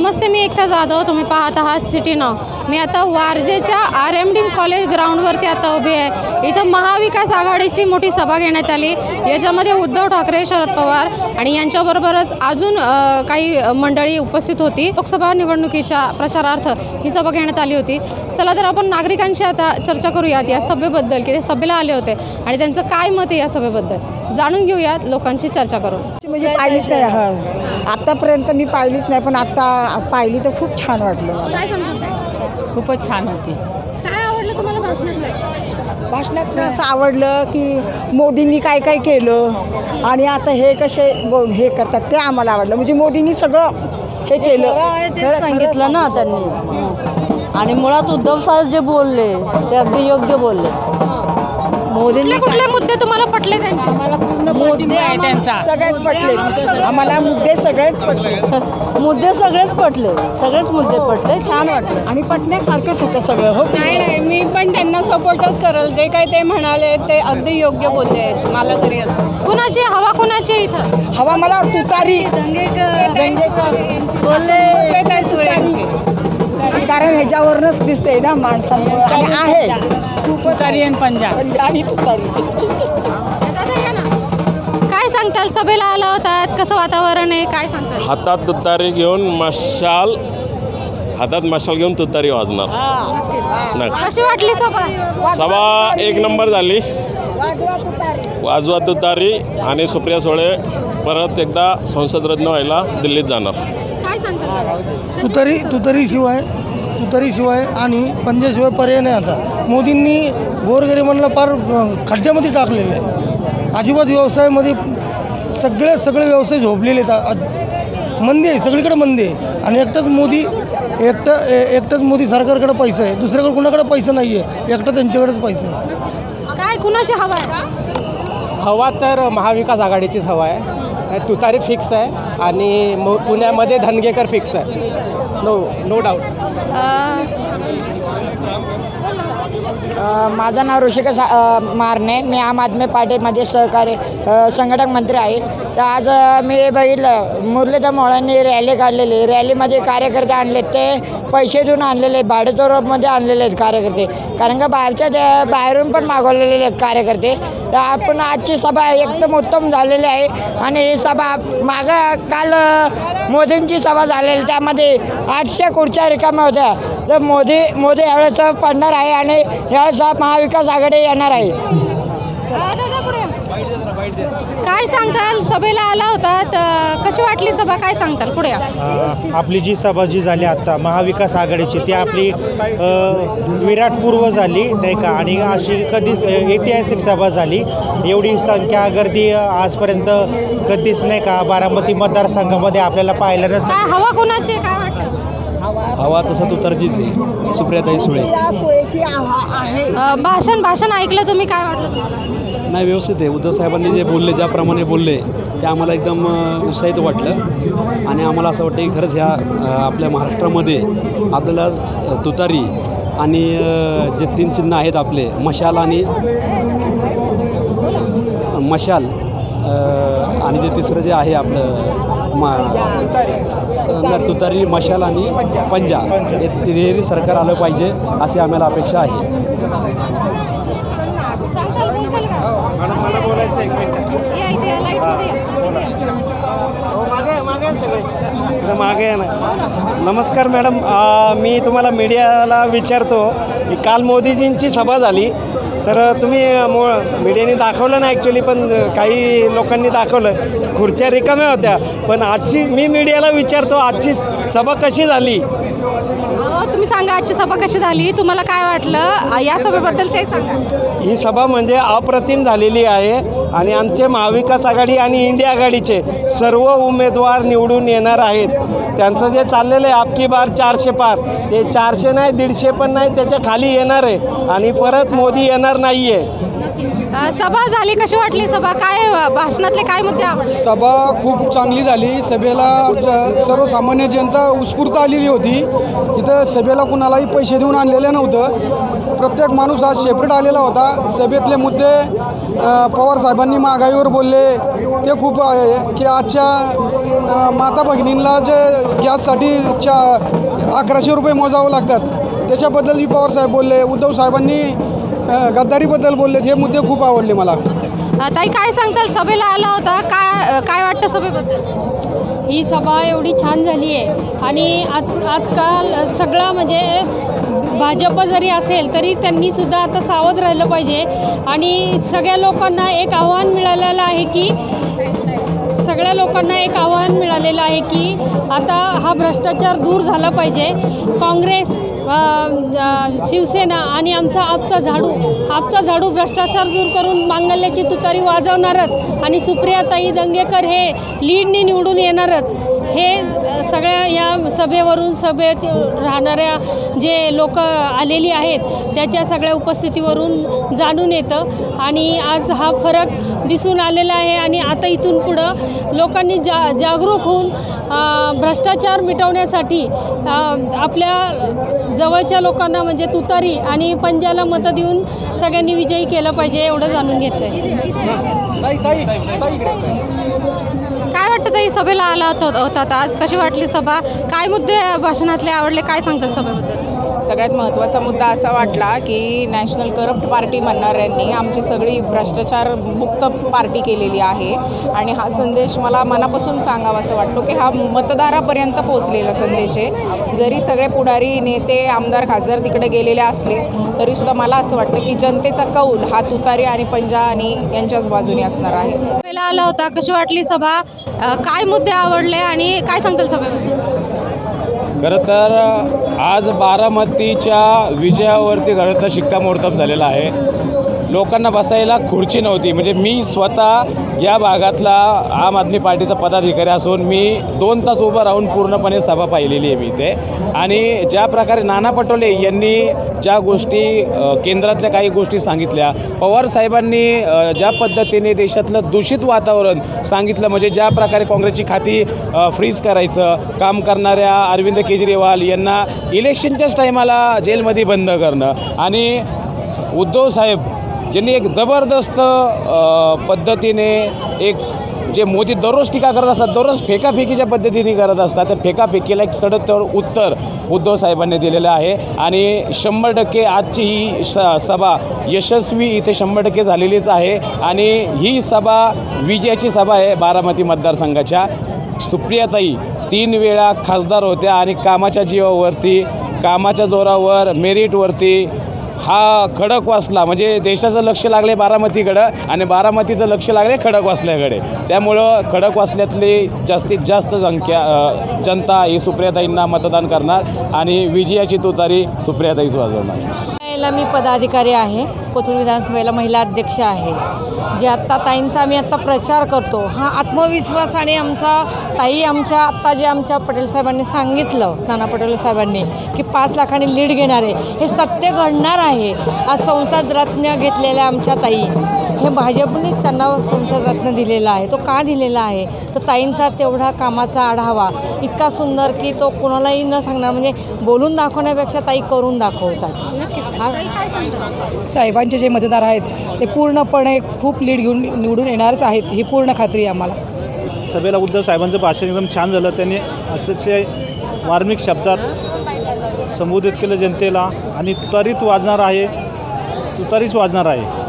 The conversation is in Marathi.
नमस्ते मी एकता जाधव तुम्ही पाहत आहात सिटी नाव. मी आता वारजेच्या आर एम डी कॉलेज ग्राउंडवरती आता उभी आहे. इथं महाविकास आघाडीची मोठी सभा घेण्यात आली. याच्यामध्ये उद्धव ठाकरे शरद पवार आणि यांच्याबरोबरच अजून काही मंडळी उपस्थित होती. लोकसभा निवडणुकीच्या प्रचारार्थ ही सभा घेण्यात आली होती. चला तर आपण नागरिकांशी आता चर्चा करूयात या सभेबद्दल की ते सभेला आले होते. आणि त्यांचं काय मत आहे या सभेबद्दल? जाणून घेऊयात लोकांची चर्चा करून. म्हणजे पाहिलीच नाही आतापर्यंत मी पाहिलीच नाही पण आता पाहिली तर खूप छान वाटलं मला. काय समजत खूपच छान होती. काय आवडलं तुम्हाला भाषणातलं? भाषणात असं आवडलं की मोदींनी काय काय केलं आणि आता हे कसे बो- हे करतात ते आम्हाला आवडलं. म्हणजे मोदींनी सगळं हे केलं. खरं- सांगितलं ना त्यांनी. आणि मुळात उद्धव साहेब जे बोलले ते अगदी योग्य बोलले. मोदींनी कुठले कुठले मुद्दे तुम्हाला पटले त्यांचे? मुद्दे सगळेच पटले. आम्हाला मुद्दे सगळेच पटले. मुद्दे सगळेच पटले. सगळेच मुद्दे पटले. छान वाटले. आणि पटण्यासारखंच होतं सगळं हो नाही? नाही मी पण त्यांना सपोर्टच करेल. जे काही ते म्हणाले ते अगदी योग्य बोलले आहेत. मला तरी असं कुणाची? हवा कुणाची आहे इथं? हवा मला तुतारी. बोलले. काय सुळे यांची कारण ह्याच्यावरच दिसतंय ना आणि आहे. तुतारी आणि पंजाब. म्हणजे आणि तुतारी दादा या ना. काय सांगताल? सभेला आला होतात कसं वातावरण आहे? काय सांगताल? हातात तुतारी घेऊन मशाल हातात मशाल घेऊन तुतारी वाजणार. नक्की. कशी वाटली सभा? सभा एक नंबर झाली. वाजवा तुतारी आणि सुप्रिया सुळे परत एकदा संसदरत्न व्हायला दिल्लीत जाणार. काय तुतारी तुतारीशिवाय तुतारीशिवाय आणि पंजाशिवाय पर्याय नाही आता. मोदींनी गोरगरिबांना फार खड्ड्यामध्ये टाकलेलं आहे. अजिबात व्यवसायामध्ये सगळे सगळे व्यवसाय झोपलेले आहेत. आ- मंदी आहे सगळीकडे मंदी आहे. आणि एकटाच मोदी एकटं ए- एकटाच मोदी सरकारकडे पैसा आहे. दुसऱ्याकडे कुणाकडे पैसा नाही आहे एकटा त्यांच्याकडेच पैसा आहे. काय कुणाची हवा आहे? हवा तर महाविकास आघाडीचीच हवा आहे. तुतारी फिक्स आहे आणि मु पुण्यामध्ये धनगेकर फिक्स आहे. नो नो डाऊट माझं नाव ऋषिका सा मारणे. मी आम आदमी पार्टीमध्ये सहकारी संघटक मंत्री आहे. तर आज मी बघितलं मुरलीधर मोळांनी रॅली काढलेली. रॅलीमध्ये कार्यकर्ते आणले ते पैसे देऊन आणलेले भाडेचोरमध्ये आणलेले आहेत कार्यकर्ते. कारण का बाहेरच्या बाहेरून पण मागवलेले आहेत कार्यकर्ते. तर आपण आजची सभा एकदम उत्तम झालेली आहे. आणि सभा मागं काल मोदींची सभा झालेली. त्यामध्ये आठशे खुर्च्या रिकाम्या होत्या. तर मोदी मोदी यावेळेस पडणार आहे आणि यावेळेस महाविकास आघाडी येणार आहे. दादा पुढे. काय सांगताल? सभेला आला होतात अ, कशी वाटली सभा? काय सांगताल? पुढे. अ, आपली जी सभा जी झाली आत्ता महाविकास आघाडीची ती आपली अ, विराट पूर्व झाली नाही का? आणि अशी कधीच अ, ऐतिहासिक सभा झाली. एवढी संख्या गर्दी अ, आजपर्यंत कधीच नाही का बारामती मतदारसंघामध्ये आपल्याला पाहायला नसतं. काय हवा कुणाची आहे? काय वाटतं? हवा तसा तुतारजीच आहे. सुप्रियाताई सुळे. या सोयीची आव्हा- आहे. अ, भाषण भाषण ऐकलं तुम्ही? काय वाटलं तुम्हाला? नाही व्यवस्थित आहे. उद्धव साहेबांनी जे बोलले ज्याप्रमाणे बोलले ते आम्हाला एकदम अ, उत्साहित वाटलं. आणि आम्हाला असं वाटतं की खरंच ह्या अ, आपल्या महाराष्ट्रामध्ये आपल्याला अ, तुतारी आणि अ, जे तीन चिन्ह आहेत आपले मशाल आणि मशाल. अ, आणि जे तिसरं जे आहे आपलं मा तुतारी मशाल आणि पंजा. हे तिहेरी सरकार आलं पाहिजे अशी आम्हाला अपेक्षा आहे. मागे सगळे मागे ना. नमस्कार मॅडम. मी तुम्हाला मीडियाला विचारतो की काल मोदीजींची सभा झाली. तर तुम्ही मो मीडियाने दाखवलं ना ॲक्च्युली पण काही लोकांनी दाखवलं. खुर्च्या रिकाम्या होत्या. पण आजची मी मीडियाला विचारतो आजची सभा कशी झाली? तुम्ही सांगा आजची सभा कशी झाली? तुम्हाला काय वाटलं? या सभेबद्दल ते सांगा. ही सभा म्हणजे अप्रतिम झालेली आहे. आणि आमचे महाविकास आघाडी आणि इंडिया आघाडीचे सर्व उमेदवार निवडून येणार आहेत. त्यांचं जे चाललेलं आहे आपकी बार चारशे पार ते चारशे नाही दीडशे पण नाही त्याच्याखाली येणार आहे. आणि परत मोदी येणार नाही आहे सभा झाली कशी वाटली सभा? काय भाषणातले काय मुद्दे आवडले? सभा खूप चांगली झाली. सभेला ज- सर्वसामान्य जनता उत्स्फूर्त आलेली होती. इथं सभेला कुणालाही पैसे देऊन आणलेलं नव्हतं. प्रत्येक माणूस आज सेपरेट आलेला होता. सभेतले मुद्दे अ, पवार साहेबांनी महागाईवर बोलले. ते खूप आहे की आजच्या अ, माता भगिनींना जे गॅससाठी चा अकराशे रुपये मोजावं लागतात. त्याच्याबद्दल पवारसाहेब बोलले. उद्धव साहेबांनी गद्दारीबद्दल बोलले हे मुद्दे खूप आवडले मला. ताई काय सांगताल? सभेला आला होता. काय काय वाटतं सभेबद्दल? ही सभा एवढी छान झाली आहे. आणि आज आजकाल सगळा म्हणजे भाजप जरी असेल तरी त्यांनी सुद्धा आता सावध राहिलं पाहिजे. आणि सगळ्या लोकांना एक आव्हान मिळालेलं आहे की सगळ्या लोकांना एक आव्हान मिळालेलं आहे की आता हा भ्रष्टाचार दूर झाला पाहिजे. काँग्रेस शिवसेना आणि आमचा आपचा झाडू आपचा झाडू भ्रष्टाचार दूर करून मांगल्याची तुतारी वाजवणारच आणि सुप्रियाताई दंगेकर हे लीडने निवडून येणारच. हे सगळ्या या सभेवरून सभेत राहणाऱ्या जे लोक आलेली आहेत त्याच्या सगळ्या उपस्थितीवरून जाणून येतं. आणि आज हा फरक दिसून आलेला आहे आणि आता इथून पुढं लोकांनी जा जागरूक होऊन भ्रष्टाचार मिटवण्यासाठी आपल्या जवळच्या लोकांना म्हणजे तुतारी आणि पंजाला मतं देऊन सगळ्यांनी विजयी केलं पाहिजे एवढं जाणून घेतलं आहे सभेला आला होता होतात आज कशी वाटली सभा? काय मुद्दे भाषणातले आवडले? काय सांगतात सभेबद्दल? सगळ्यात महत्त्वाचा मुद्दा असा वाटला की नॅशनल करप्ट पार्टी म्हणणाऱ्यांनी आमची सगळी भ्रष्टाचार मुक्त पार्टी केलेली आहे. आणि हा संदेश मला मनापासून सांगावा असं वाटतो की हा मतदारापर्यंत पोहोचलेला संदेश आहे. जरी सगळे पुढारी नेते आमदार खासदार तिकडे गेलेले असले तरीसुद्धा मला असं वाटतं की जनतेचा कौल हा तुतारी आणि पंजा आणि यांच्याच बाजूने असणार आहे. आला होता. कशी वाटली सभा? काय मुद्दे आवडले आणि काय सांगताल सभेबद्दल? खरं तर आज बारामतीच्या विजयावरती खरं तर शिक्कामोर्तब झालेला आहे. लोकांना बसायला खुर्ची नव्हती. म्हणजे मी स्वतः या भागातला आम आदमी पार्टीचा पदाधिकारी असून मी दोन तास उभं राहून पूर्णपणे सभा पाहिलेली आहे मी इथे. आणि ज्या प्रकारे नाना पटोले यांनी ज्या गोष्टी केंद्रातल्या काही गोष्टी सांगितल्या पवार साहेबांनी ज्या पद्धतीने देशातलं दूषित वातावरण सांगितलं म्हणजे ज्या प्रकारे काँग्रेसची खाती फ्रीज करायचं काम करणाऱ्या अरविंद केजरीवाल यांना इलेक्शनच्याच टायमाला जेलमध्ये बंद करणं. आणि उद्धव साहेब ज्यांनी एक जबरदस्त पद्धतीने एक जे मोदी दररोज टीका करत असतात दररोज फेकाफेकीच्या पद्धतीने करत असतात त्या फेकाफेकीला एक सडतर उत्तर उद्धव साहेबांनी दिलेलं आहे. आणि शंभर टक्के आजची ही स सभा यशस्वी इथे शंभर टक्के झालेलीच आहे. आणि ही सभा विजयाची सभा आहे बारामती मतदारसंघाच्या. सुप्रियाताई तीन वेळा खासदार होत्या आणि कामाच्या जीवावरती कामाच्या जोरावर मेरिटवरती हा खडकवासला म्हणजे देशाचं लक्ष लागले बारामतीकडं आणि बारामतीचं लक्ष लागले खडकवासल्याकडे त्यामुळं खडकवासल्यातली जास्तीत जास्त संख्या जनता ही सुप्रियाताईंना मतदान करणार आणि विजयाची तुतारी सुप्रियाताईच वाजवणार. याला मी पदाधिकारी आहे. कोथरूड विधानसभेला महिला अध्यक्ष आहे. जे आत्ता ताईंचा आम्ही आत्ता प्रचार करतो हा आत्मविश्वास आणि आमचा ताई आमच्या आत्ता जे आमच्या पटेल साहेबांनी सांगितलं नाना पटेल साहेबांनी की पाच लाखांनी लीड घेणार आहे हे सत्य घडणार आहे. आज संसद रत्न घेतलेल्या आमच्या ताई हे भाजपनेच त्यांना संसद रत्न दिलेला आहे. तो का दिलेला आहे? तर ताईंचा तेवढा कामाचा आढावा इतका सुंदर की तो कोणालाही न सांगणार. म्हणजे बोलून दाखवण्यापेक्षा ताई करून दाखवतात. साहेबांचे जे मतदार आहेत ते पूर्णपणे खूप लीड घेऊन निवडून येणारच आहेत. ही पूर्ण खात्री आहे आम्हाला. सभेला उद्धव साहेबांचं भाषण एकदम छान झालं. त्यांनी अतिशय मार्मिक शब्दात संबोधित केलं जनतेला. आणि त्वरित वाजणार आहे. तुतारीच वाजणार आहे.